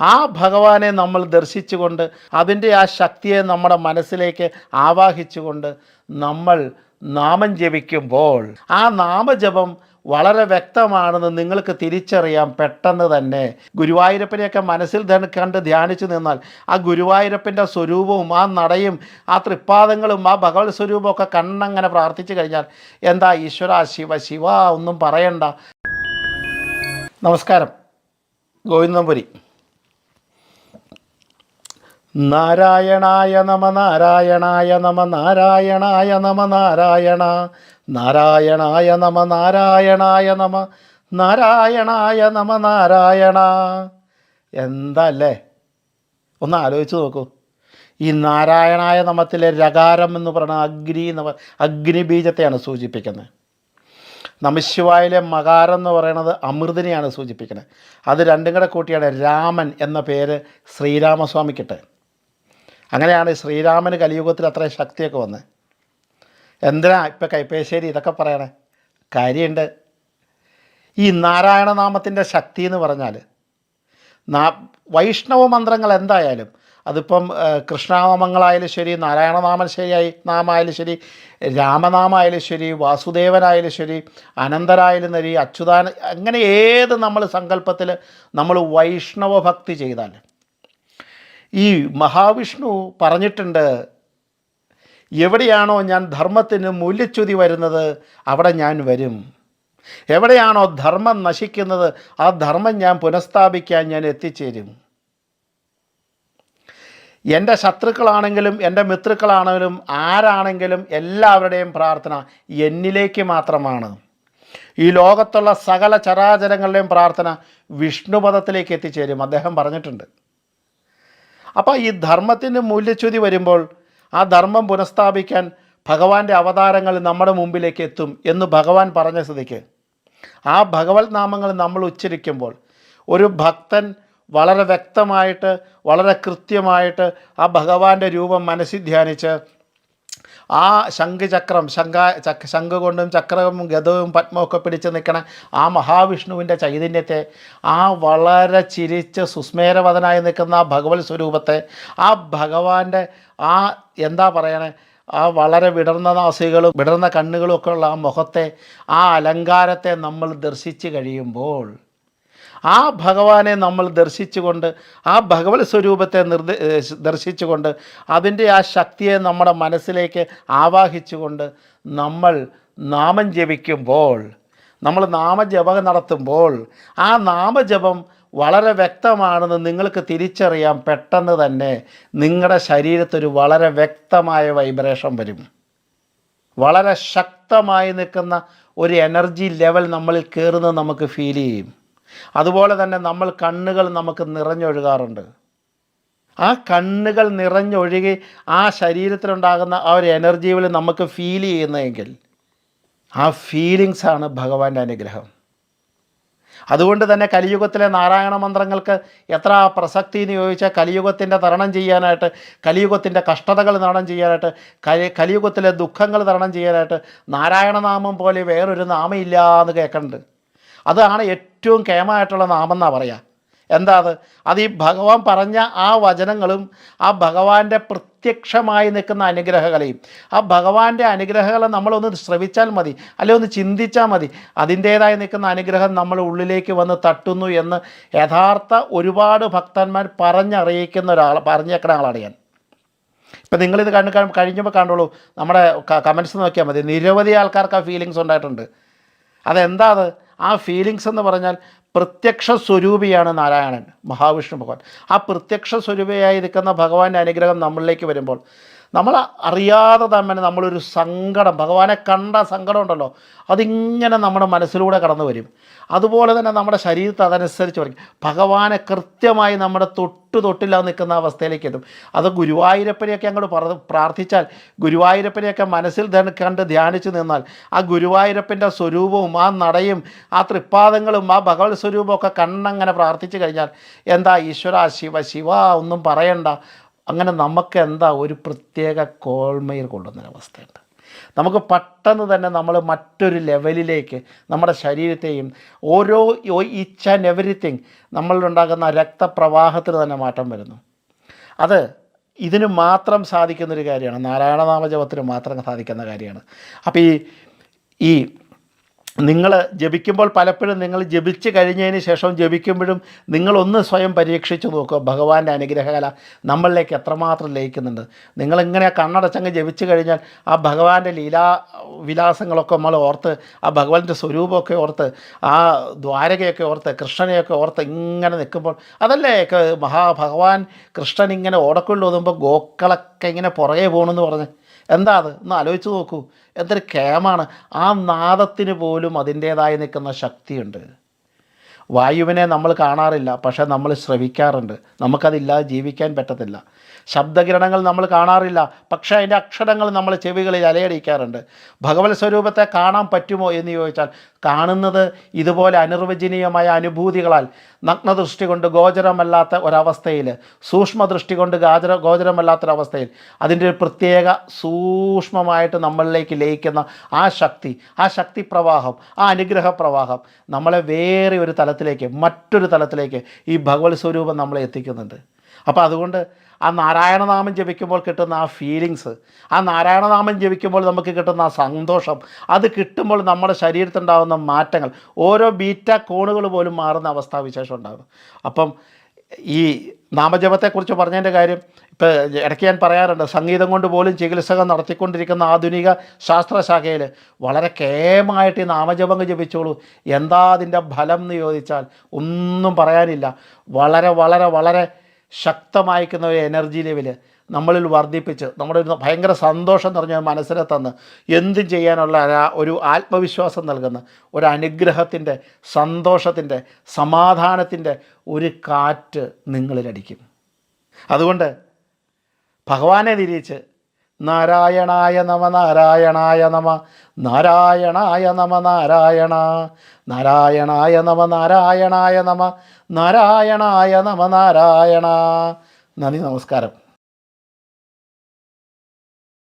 ആ ഭഗവാനെ നമ്മൾ ദർശിച്ചുകൊണ്ട് അതിന്റെ ആ ശക്തിയെ നമ്മുടെ മനസ്സിലേക്ക് ആവാഹിച്ചുകൊണ്ട് നമ്മൾ നാമം ജപിക്കുമ്പോൾ ആ നാമജപം വളരെ വ്യക്തമാണെന്ന് നിങ്ങൾക്ക് തിരിച്ചറിയാം പെട്ടെന്ന് തന്നെ. ഗുരുവായൂരപ്പനെയൊക്കെ മനസ്സിൽ കണ്ട് ധ്യാനിച്ചു നിന്നാൽ ആ ഗുരുവായൂരപ്പന്റെ സ്വരൂപവും ആ നടയും ആ തൃപ്പാദങ്ങളും ആ ഭഗവത് സ്വരൂപവും ഒക്കെ കണ്ണങ്ങനെ പ്രാർത്ഥിച്ചു കഴിഞ്ഞാൽ എന്താ ഈശ്വര ശിവ ശിവ ഒന്നും പറയണ്ട. നമസ്കാരം. ഗോവിന്ദപുരി. നാരായണായ നമ നാരായണായ നമ നാരായണായ നമ നാരായണ. നാരായണായ നമ നാരായണായ നമ നാരായണായ നമ നാരായണ. എന്തല്ലേ? ഒന്ന് ആലോചിച്ച് നോക്കൂ. ഈ നാരായണായ നമത്തിലെ രകാരം എന്ന് പറയുന്ന അഗ്നി നമ അഗ്നിബീജത്തെയാണ് സൂചിപ്പിക്കുന്നത്. നമശിവായിലെ മകാരം എന്ന് പറയുന്നത് അമൃതിനെയാണ് സൂചിപ്പിക്കുന്നത്. അത് രണ്ടും കൂടെ കൂട്ടിയാണ് രാമൻ എന്ന പേര് ശ്രീരാമസ്വാമിക്കിട്ട്. അങ്ങനെയാണ് ശ്രീരാമന് കലിയുഗത്തിൽ അത്രയും ശക്തിയൊക്കെ വന്നത്. എന്തിനാ ഇപ്പം കൈപ്പേശ്ശേരി ഇതൊക്കെ പറയണേ? കാര്യമുണ്ട്. ഈ നാരായണനാമത്തിന്റെ ശക്തി എന്ന് പറഞ്ഞാൽ നാ വൈഷ്ണവ മന്ത്രങ്ങൾ എന്തായാലും അതിപ്പം കൃഷ്ണനാമങ്ങളായാലും ശരി നാരായണനാമം ശരിയായി നാമായാലും ശരി രാമനാമായാലും ശരി വാസുദേവനായാലും ശരി അനന്തരായാലും ശരി അച്യുതാന അങ്ങനെ ഏത് നമ്മൾ സങ്കല്പത്തിൽ നമ്മൾ വൈഷ്ണവ ഭക്തി ചെയ്താൽ ഈ മഹാവിഷ്ണു പറഞ്ഞിട്ടുണ്ട് എവിടെയാണോ ഞാൻ ധർമ്മത്തിന് മൂല്യച്യുതി വരുന്നത് അവിടെ ഞാൻ വരും. എവിടെയാണോ ധർമ്മം നശിക്കുന്നത് ആ ധർമ്മം ഞാൻ പുനഃസ്ഥാപിക്കാൻ ഞാൻ എത്തിച്ചേരും. എന്റെ ശത്രുക്കളാണെങ്കിലും എന്റെ മിത്രുക്കളാണെങ്കിലും ആരാണെങ്കിലും എല്ലാവരുടെയും പ്രാർത്ഥന എന്നിലേക്ക് മാത്രമാണ്. ഈ ലോകത്തുള്ള സകല ചരാചരങ്ങളുടെയും പ്രാർത്ഥന വിഷ്ണുപദത്തിലേക്ക് എത്തിച്ചേരും. അദ്ദേഹം പറഞ്ഞിട്ടുണ്ട്. അപ്പോൾ ഈ ധർമ്മത്തിന് മൂല്യച്യുതി വരുമ്പോൾ ആ ധർമ്മം പുനഃസ്ഥാപിക്കാൻ ഭഗവാന്റെ അവതാരങ്ങൾ നമ്മുടെ മുമ്പിലേക്ക് എത്തും എന്ന് ഭഗവാൻ പറഞ്ഞ സ്ഥിതിക്ക്. ആ ഭഗവത് നാമങ്ങൾ നമ്മൾ ഉച്ചരിക്കുമ്പോൾ ഒരു ഭക്തൻ വളരെ വ്യക്തമായിട്ട് വളരെ കൃത്യമായിട്ട് ആ ഭഗവാന്റെ രൂപം മനസ്സിൽ ധ്യാനിച്ച് ആ ശംഖുചക്രം ശംഖ ചക് ശംഖ് കൊണ്ടും ചക്രവും ഗതവും പത്മമൊക്കെ പിടിച്ച് നിൽക്കണ ആ മഹാവിഷ്ണുവിന്റെ ചൈതന്യത്തെ ആ വളരെ ചിരിച്ച് സുസ്മേരവതനായി നിൽക്കുന്ന ആ ഭഗവത് സ്വരൂപത്തെ ആ ഭഗവാന്റെ ആ എന്താ പറയണേ ആ വളരെ വിടർന്ന നാസികളും വിടർന്ന കണ്ണുകളും ഒക്കെ ഉള്ള ആ മുഖത്തെ ആ അലങ്കാരത്തെ നമ്മൾ ദർശിച്ച് കഴിയുമ്പോൾ ആ ഭഗവാനെ നമ്മൾ ദർശിച്ചുകൊണ്ട് ആ ഭഗവത് സ്വരൂപത്തെ നിർദ്ദേ ദർശിച്ചുകൊണ്ട് അതിന്റെ ആ ശക്തിയെ നമ്മുടെ മനസ്സിലേക്ക് ആവാഹിച്ചുകൊണ്ട് നമ്മൾ നാമം ജപിക്കുമ്പോൾ നമ്മൾ നാമജപം നടത്തുമ്പോൾ ആ നാമജപം വളരെ വ്യക്തമാണെന്ന് നിങ്ങൾക്ക് തിരിച്ചറിയാം. പെട്ടെന്ന് തന്നെ നിങ്ങളുടെ ശരീരത്തൊരു വളരെ വ്യക്തമായ വൈബ്രേഷൻ വരും. വളരെ ശക്തമായി നിൽക്കുന്ന ഒരു എനർജി ലെവൽ നമ്മളിൽ കയറുന്നത് നമുക്ക് ഫീൽ ചെയ്യും. അതുപോലെ തന്നെ നമ്മൾ കണ്ണുകൾ നമുക്ക് നിറഞ്ഞൊഴുകാറുണ്ട്. ആ കണ്ണുകൾ നിറഞ്ഞൊഴുകി ആ ശരീരത്തിലുണ്ടാകുന്ന ആ ഒരു എനർജിയിൽ നമുക്ക് ഫീൽ ചെയ്യുന്നതെങ്കിൽ ആ ഫീലിങ്സാണ് ഭഗവാന്റെ അനുഗ്രഹം. അതുകൊണ്ട് തന്നെ കലിയുഗത്തിലെ നാരായണ മന്ത്രങ്ങൾക്ക് എത്ര പ്രസക്തി എന്ന് ചോദിച്ചാൽ കലിയുഗത്തിന്റെ തരണം ചെയ്യാനായിട്ട് കലിയുഗത്തിന്റെ കഷ്ടതകൾ തരണം ചെയ്യാനായിട്ട് കലി കലിയുഗത്തിലെ ദുഃഖങ്ങൾ തരണം ചെയ്യാനായിട്ട് നാരായണനാമം പോലെ വേറൊരു നാമമില്ല എന്ന് കേൾക്കുന്നുണ്ട് അതാണ് ഏറ്റവും കേമായിട്ടുള്ള നാമം എന്നാണ് പറയുക എന്താ അത്? അത് ഈ ഭഗവാൻ പറഞ്ഞ ആ വചനങ്ങളും ആ ഭഗവാന്റെ പ്രത്യക്ഷമായി നിൽക്കുന്ന അനുഗ്രഹകളെയും ആ ഭഗവാന്റെ അനുഗ്രഹങ്ങളെ നമ്മളൊന്ന് ശ്രവിച്ചാൽ മതി അല്ലെ ഒന്ന് ചിന്തിച്ചാൽ മതി അതിന്റേതായി നിൽക്കുന്ന അനുഗ്രഹം നമ്മൾ ഉള്ളിലേക്ക് വന്ന് തട്ടുന്നു എന്ന് യഥാർത്ഥ ഒരുപാട് ഭക്തന്മാർ പറഞ്ഞറിയിക്കുന്ന ഒരാൾ പറഞ്ഞേക്കുന്ന ആളാണ് ഞാൻ. ഇപ്പം നിങ്ങളിത് കണ്ടു കഴിഞ്ഞപ്പോൾ കണ്ടോളൂ നമ്മുടെ കമൻസ് നോക്കിയാൽ മതി നിരവധി ആൾക്കാർക്ക് ആ ഫീലിങ്സ് ഉണ്ടായിട്ടുണ്ട്. അതെന്താ അത്? ആ ഫീലിങ്സ് എന്ന് പറഞ്ഞാൽ പ്രത്യക്ഷ സ്വരൂപിയാണ് നാരായണൻ മഹാവിഷ്ണു ഭഗവാൻ. ആ പ്രത്യക്ഷ സ്വരൂപിയായി നിൽക്കുന്ന ഭഗവാന്റെ അനുഗ്രഹം നമ്മളിലേക്ക് വരുമ്പോൾ നമ്മൾ അറിയാതെ തന്നെ നമ്മളൊരു സങ്കടം ഭഗവാനെ കണ്ട സങ്കടം ഉണ്ടല്ലോ അതിങ്ങനെ നമ്മുടെ മനസ്സിലൂടെ കടന്നു വരും. അതുപോലെ തന്നെ നമ്മുടെ ശരീരത്തെ അതനുസരിച്ച് പറയും ഭഗവാനെ കൃത്യമായി നമ്മുടെ തൊട്ട് തൊട്ടില്ല നിൽക്കുന്ന അവസ്ഥയിലേക്ക് എത്തും. അത് ഗുരുവായൂരപ്പനെയൊക്കെ അങ്ങോട്ട് പ്രാർത്ഥിച്ചാൽ ഗുരുവായൂരപ്പനെയൊക്കെ മനസ്സിൽ കണ്ട് ധ്യാനിച്ചു നിന്നാൽ ആ ഗുരുവായൂരപ്പന്റെ സ്വരൂപവും ആ നടയും ആ തൃപ്പാദങ്ങളും ആ ഭഗവത് സ്വരൂപമൊക്കെ കണ്ണങ്ങനെ പ്രാർത്ഥിച്ചു കഴിഞ്ഞാൽ എന്താ ഈശ്വര ശിവ ശിവ ഒന്നും പറയണ്ട. അങ്ങനെ നമുക്ക് എന്താ ഒരു പ്രത്യേക കോൾമയിൽ കൊള്ളുന്നൊരവസ്ഥയുണ്ട് നമുക്ക് പെട്ടെന്ന് തന്നെ നമ്മൾ മറ്റൊരു ലെവലിലേക്ക് നമ്മുടെ ശരീരത്തെയും ഓരോ ഈച്ച് ആൻഡ് എവറിത്തിങ് നമ്മളിലുണ്ടാകുന്ന രക്തപ്രവാഹത്തിൽ തന്നെ മാറ്റം വരുന്നു. അത് ഇതിന് മാത്രം സാധിക്കുന്നൊരു കാര്യമാണ്. നാരായണനാമജപത്തിന് മാത്രം സാധിക്കുന്ന കാര്യമാണ്. അപ്പോൾ ഈ ഈ നിങ്ങൾ ജപിക്കുമ്പോൾ പലപ്പോഴും നിങ്ങൾ ജപിച്ച് കഴിഞ്ഞതിന് ശേഷം ജപിക്കുമ്പോഴും നിങ്ങളൊന്ന് സ്വയം പരീക്ഷിച്ച് നോക്കുക. ഭഗവാന്റെ അനുഗ്രഹകല നമ്മളിലേക്ക് എത്രമാത്രം ലയിക്കുന്നുണ്ട്. നിങ്ങളിങ്ങനെ കണ്ണടച്ചങ്ങ് ജപിച്ച് കഴിഞ്ഞാൽ ആ ഭഗവാന്റെ ലീലാ വിലാസങ്ങളൊക്കെ നമ്മൾ ഓർത്ത് ആ ഭഗവാന്റെ സ്വരൂപമൊക്കെ ഓർത്ത് ആ ദ്വാരകയൊക്കെ ഓർത്ത് കൃഷ്ണനെയൊക്കെ ഓർത്ത് ഇങ്ങനെ നിൽക്കുമ്പോൾ അതല്ലേ മഹാഭഗവാൻ കൃഷ്ണൻ ഇങ്ങനെ ഓടക്കുള്ളിൽ ഓതുമ്പോൾ ഗോക്കളൊക്കെ ഇങ്ങനെ പുറകെ പോകണമെന്ന് പറഞ്ഞ്? എന്താ അത് ഒന്ന് ആലോചിച്ച് നോക്കൂ. എന്തൊരു കേമാണ് ആ നാദത്തിന് പോലും അതിന്റേതായി നിൽക്കുന്ന ശക്തിയുണ്ട്. വായുവിനെ നമ്മൾ കാണാറില്ല പക്ഷേ നമ്മൾ ശ്രവിക്കാറുണ്ട്. നമുക്കതില്ലാതെ ജീവിക്കാൻ പറ്റത്തില്ല. ശബ്ദകിരണങ്ങൾ നമ്മൾ കാണാറില്ല പക്ഷേ അതിന്റെ അക്ഷരങ്ങൾ നമ്മൾ ചെവികളിൽ അലയടിക്കാറുണ്ട്. ഭഗവത് സ്വരൂപത്തെ കാണാൻ പറ്റുമോ എന്ന് ചോദിച്ചാൽ കാണുന്നത് ഇതുപോലെ അനിർവചനീയമായ അനുഭൂതികളാൽ നഗ്നദൃഷ്ടി കൊണ്ട് ഗോചരമല്ലാത്ത ഒരവസ്ഥയിൽ സൂക്ഷ്മദൃഷ്ടി കൊണ്ട് ഗാചര ഗോചരമല്ലാത്തൊരവസ്ഥയിൽ അതിന്റെ ഒരു പ്രത്യേക സൂക്ഷ്മമായിട്ട് നമ്മളിലേക്ക് ലയിക്കുന്ന ആ ശക്തി ആ ശക്തിപ്രവാഹം ആ അനുഗ്രഹ പ്രവാഹം നമ്മളെ വേറെ ഒരു തലത്തിലേക്ക് മറ്റൊരു തലത്തിലേക്ക് ഈ ഭഗവത് സ്വരൂപം നമ്മളെ എത്തിക്കുന്നുണ്ട്. അപ്പോൾ അതുകൊണ്ട് ആ നാരായണനാമം ജപിക്കുമ്പോൾ കിട്ടുന്ന ആ ഫീലിങ്സ് ആ നാരായണനാമം ജപിക്കുമ്പോൾ നമുക്ക് കിട്ടുന്ന ആ സന്തോഷം അത് കിട്ടുമ്പോൾ നമ്മുടെ ശരീരത്തുണ്ടാകുന്ന മാറ്റങ്ങൾ ഓരോ ബീറ്റ കോണുകൾ പോലും മാറുന്ന അവസ്ഥാവിശേഷം ഉണ്ടാകും. അപ്പം ഈ നാമജപത്തെക്കുറിച്ച് പറഞ്ഞതിന്റെ കാര്യം ഇപ്പോൾ ഇടയ്ക്ക് ഞാൻ പറയാറുണ്ട്. സംഗീതം കൊണ്ട് പോലും ചികിത്സകൾ നടത്തിക്കൊണ്ടിരിക്കുന്ന ആധുനിക ശാസ്ത്രശാഖയിൽ വളരെ കേമായിട്ട് ഈ നാമജപം ജപിച്ചോളൂ. എന്താ അതിന്റെ ഫലം എന്ന് ചോദിച്ചാൽ ഒന്നും പറയാനില്ല. വളരെ വളരെ വളരെ ശക്തമായിക്കുന്ന ഒരു എനർജി ലെവൽ നമ്മളിൽ വർദ്ധിപ്പിച്ച് നമ്മുടെ ഒരു ഭയങ്കര സന്തോഷം നിറഞ്ഞ മനസ്സിനെ തന്ന് എന്തും ചെയ്യാനുള്ള ഒരു ആത്മവിശ്വാസം നൽകുന്ന ഒരു അനുഗ്രഹത്തിന്റെ സന്തോഷത്തിന്റെ സമാധാനത്തിന്റെ ഒരു കാറ്റ് നിങ്ങളിലടിക്കും അതുകൊണ്ട് ഭഗവാനെ തിരിച്ച് നാരായണായ നമ നാരായണായ നമ നാരായണായ നമ നാരായണ നാരായണായ നമ നാരായണായ നമ നാരായണായ നമ നാരായണ. നന്ദി നമസ്കാരം.